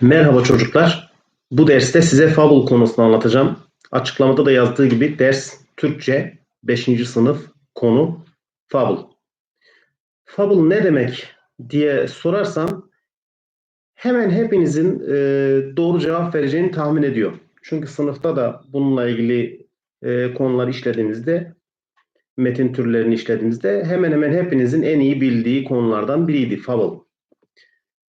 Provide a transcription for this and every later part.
Merhaba çocuklar. Bu derste size Fable konusunu anlatacağım. Açıklamada da yazdığı gibi ders Türkçe 5. sınıf konu Fable. Fable ne demek diye sorarsam hemen hepinizin e, doğru cevap vereceğini tahmin ediyorum. Çünkü sınıfta da bununla ilgili e, konular işlediğimizde metin türlerini işlediğimizde hemen hemen hepinizin en iyi bildiği konulardan biriydi Fable.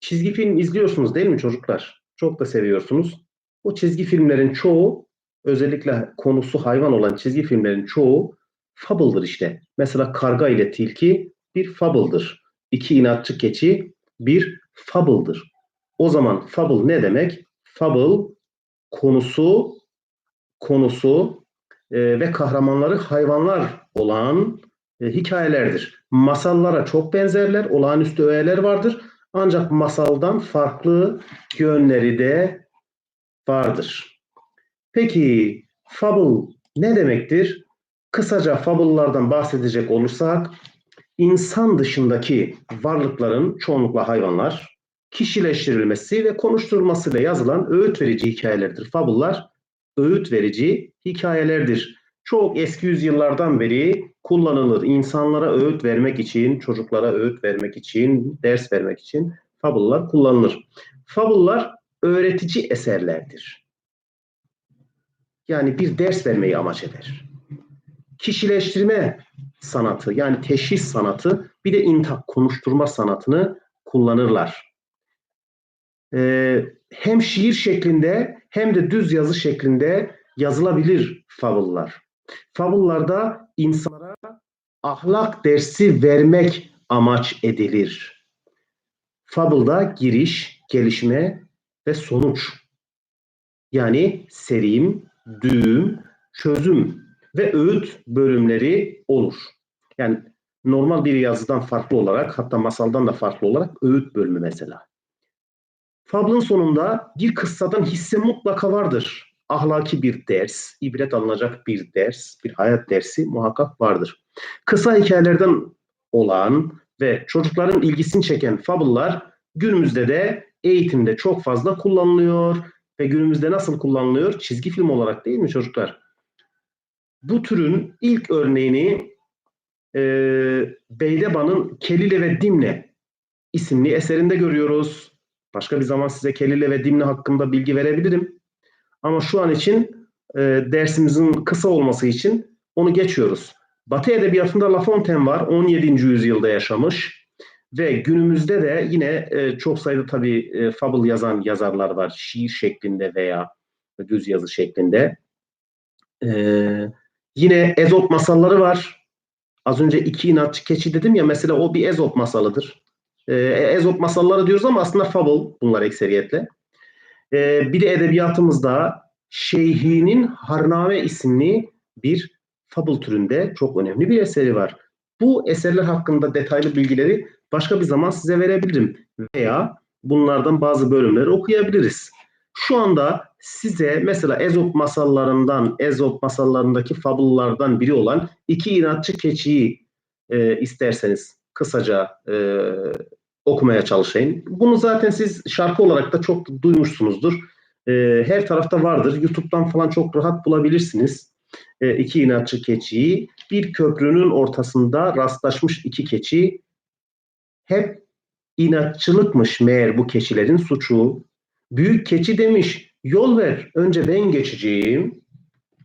Çizgi film izliyorsunuz değil mi çocuklar? Çok da seviyorsunuz. O çizgi filmlerin çoğu özellikle konusu hayvan olan çizgi filmlerin çoğu fable'dır işte. Mesela karga ile tilki bir fable'dır. İki inatçı keçi bir fable'dır. O zaman fable ne demek? Fable konusu konusu e, ve kahramanları hayvanlar olan e, hikayelerdir. Masallara çok benzerler, olağanüstü öğeler vardır. Ancak masaldan farklı yönleri de vardır. Peki fable ne demektir? Kısaca fable'lardan bahsedecek olursak insan dışındaki varlıkların çoğunlukla hayvanlar kişileştirilmesi ve konuşturulmasıyla yazılan öğüt verici hikayelerdir. Fable'lar öğüt verici hikayelerdir. Çok eski yüzyıllardan beri kullanılır. İnsanlara öğüt vermek için, çocuklara öğüt vermek için, ders vermek için fable'lar kullanılır. Fable'lar öğretici eserlerdir. Yani bir ders vermeyi amaç eder. Kişileştirme sanatı yani teşhis sanatı bir de intak konuşturma sanatını kullanırlar. Ee, hem şiir şeklinde hem de düz yazı şeklinde yazılabilir fable'lar. Fable'larda insanlara ahlak dersi vermek amaç edilir. Fable'da giriş, gelişme ve sonuç. Yani serim, düğüm, çözüm ve öğüt bölümleri olur. Yani normal bir yazıdan farklı olarak hatta masaldan da farklı olarak öğüt bölümü mesela. Fable'ın sonunda bir kıssadan hisse mutlaka vardır. Ahlaki bir ders, ibret alınacak bir ders, bir hayat dersi muhakkak vardır. Kısa hikayelerden olan ve çocukların ilgisini çeken fable'lar günümüzde de eğitimde çok fazla kullanılıyor ve günümüzde nasıl kullanılıyor? Çizgi film olarak değil mi çocuklar? Bu türün ilk örneğini e, Beydeban'ın Kelile ve Dimne isimli eserinde görüyoruz. Başka bir zaman size Kelile ve Dimne hakkında bilgi verebilirim. Ama şu an için e, dersimizin kısa olması için onu geçiyoruz. Batı edebiyatında La Fontaine var. 17. yüzyılda yaşamış. Ve günümüzde de yine e, çok sayıda tabii e, fable yazan yazarlar var. Şiir şeklinde veya düz yazı şeklinde. E, yine Ezop masalları var. Az önce iki inatçı keçi dedim ya mesela o bir Ezop masalıdır. E, Ezop masalları diyoruz ama aslında fable bunlar ekseriyetle. E, bir de edebiyatımızda Şeyhi'nin Harname isimli bir fable türünde çok önemli bir eseri var. Bu eserler hakkında detaylı bilgileri başka bir zaman size verebilirim veya bunlardan bazı bölümleri okuyabiliriz. Şu anda size mesela Ezop masallarından, Ezop masallarındaki fabullardan biri olan iki inatçı keçiyi e, isterseniz kısaca e, okumaya çalışayım. Bunu zaten siz şarkı olarak da çok duymuşsunuzdur. E, her tarafta vardır. YouTube'dan falan çok rahat bulabilirsiniz. E, iki inatçı keçiyi. Bir köprünün ortasında rastlaşmış iki keçi. Hep inatçılıkmış meğer bu keçilerin suçu. Büyük keçi demiş, yol ver, önce ben geçeceğim.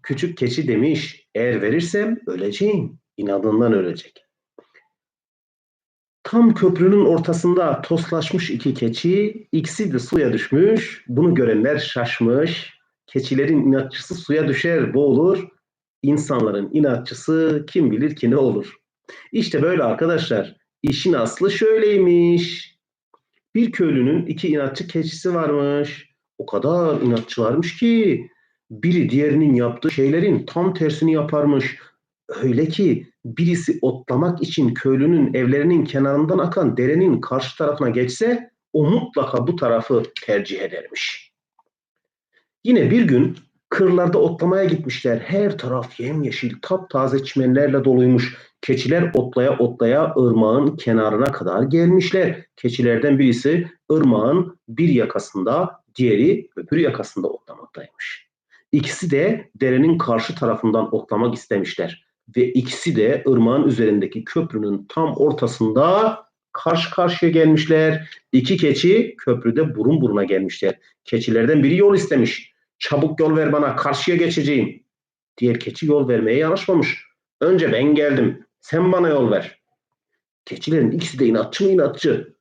Küçük keçi demiş, eğer verirsem öleceğim. İnadından ölecek. Tam köprünün ortasında toslaşmış iki keçi, ikisi de suya düşmüş. Bunu görenler şaşmış. Keçilerin inatçısı suya düşer, boğulur. İnsanların inatçısı kim bilir ki ne olur. İşte böyle arkadaşlar. İşin aslı şöyleymiş. Bir köylünün iki inatçı keçisi varmış. O kadar inatçılarmış ki biri diğerinin yaptığı şeylerin tam tersini yaparmış. Öyle ki birisi otlamak için köylünün evlerinin kenarından akan derenin karşı tarafına geçse o mutlaka bu tarafı tercih edermiş. Yine bir gün kırlarda otlamaya gitmişler. Her taraf yemyeşil, taptaze çimenlerle doluymuş. Keçiler otlaya otlaya ırmağın kenarına kadar gelmişler. Keçilerden birisi ırmağın bir yakasında Diğeri öbür yakasında otlamaktaymış. İkisi de derenin karşı tarafından otlamak istemişler. Ve ikisi de ırmağın üzerindeki köprünün tam ortasında karşı karşıya gelmişler. İki keçi köprüde burun buruna gelmişler. Keçilerden biri yol istemiş. Çabuk yol ver bana karşıya geçeceğim. Diğer keçi yol vermeye yanaşmamış. Önce ben geldim. Sen bana yol ver. Keçilerin ikisi de inatçı mı inatçı.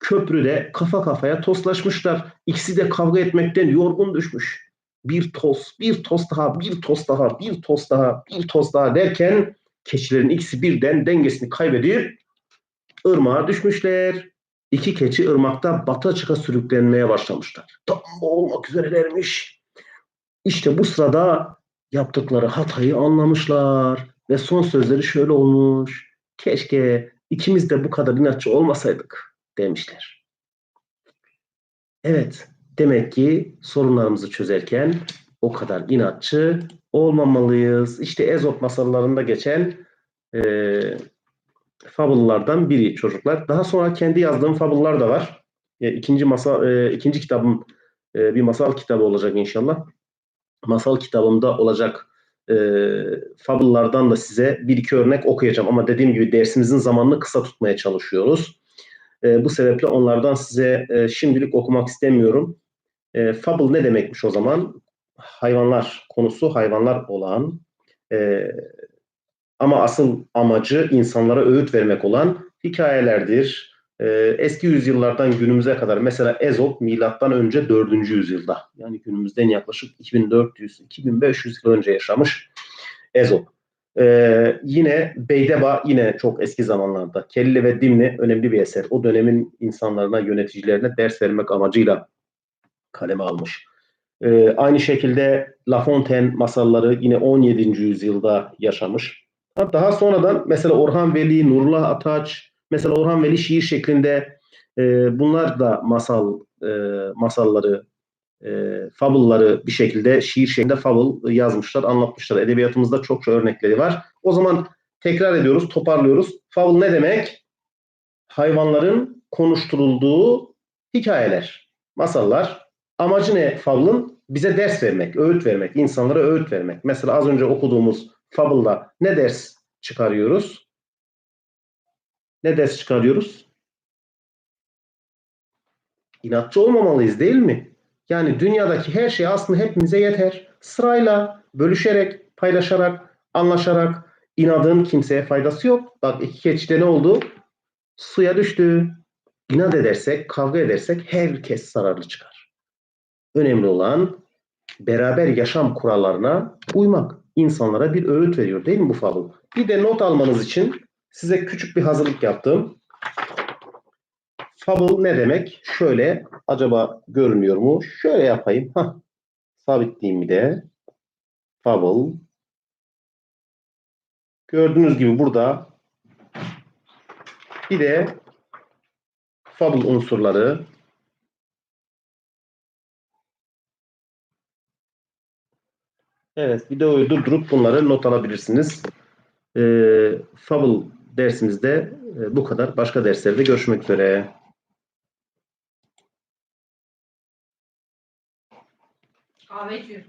Köprüde kafa kafaya toslaşmışlar. İkisi de kavga etmekten yorgun düşmüş. Bir toz, bir toz daha, bir toz daha, bir toz daha, bir toz daha derken keçilerin ikisi birden dengesini kaybedip ırmağa düşmüşler. İki keçi ırmakta bata çıka sürüklenmeye başlamışlar. Tam olmak üzerelermiş. İşte bu sırada yaptıkları hatayı anlamışlar. Ve son sözleri şöyle olmuş. Keşke ikimiz de bu kadar inatçı olmasaydık demişler. Evet, demek ki sorunlarımızı çözerken o kadar inatçı olmamalıyız. İşte Ezop masallarında geçen e, fabullardan biri çocuklar. Daha sonra kendi yazdığım fabullar da var. E, ikinci masal, e, ikinci kitabım e, bir masal kitabı olacak inşallah. Masal kitabımda olacak e, fabullardan da size bir iki örnek okuyacağım. Ama dediğim gibi dersimizin zamanını kısa tutmaya çalışıyoruz. E, bu sebeple onlardan size e, şimdilik okumak istemiyorum. E, fable ne demekmiş o zaman? Hayvanlar konusu hayvanlar olan e, ama asıl amacı insanlara öğüt vermek olan hikayelerdir. E, eski yüzyıllardan günümüze kadar mesela Ezop milattan önce 4. yüzyılda yani günümüzden yaklaşık 2400-2500 yıl önce yaşamış Ezop. Ee, yine Beydeba yine çok eski zamanlarda Kelli ve Dimni önemli bir eser. O dönemin insanlarına, yöneticilerine ders vermek amacıyla kaleme almış. Ee, aynı şekilde La Fontaine masalları yine 17. yüzyılda yaşamış. Daha sonradan mesela Orhan Veli, Nurullah Ataç, mesela Orhan Veli şiir şeklinde e, bunlar da masal e, masalları e, fabulları bir şekilde şiir şeklinde fabul yazmışlar, anlatmışlar. Edebiyatımızda çokça örnekleri var. O zaman tekrar ediyoruz, toparlıyoruz. Fabul ne demek? Hayvanların konuşturulduğu hikayeler, masallar. Amacı ne fabulun? Bize ders vermek, öğüt vermek, insanlara öğüt vermek. Mesela az önce okuduğumuz fabulda ne ders çıkarıyoruz? Ne ders çıkarıyoruz? İnatçı olmamalıyız değil mi? Yani dünyadaki her şey aslında hepimize yeter. Sırayla, bölüşerek, paylaşarak, anlaşarak inadın kimseye faydası yok. Bak iki keçide ne oldu? Suya düştü. İnat edersek, kavga edersek herkes zararlı çıkar. Önemli olan beraber yaşam kurallarına uymak. İnsanlara bir öğüt veriyor değil mi bu fabul? Bir de not almanız için size küçük bir hazırlık yaptım. Fable ne demek? Şöyle acaba görünüyor mu? Şöyle yapayım. Hah. Sabitleyeyim bir de. Fable. Gördüğünüz gibi burada bir de Fable unsurları Evet, videoyu durdurup bunları not alabilirsiniz. Ee, Fable dersimizde e, bu kadar. Başka derslerde görüşmek üzere. Kahve içiyor.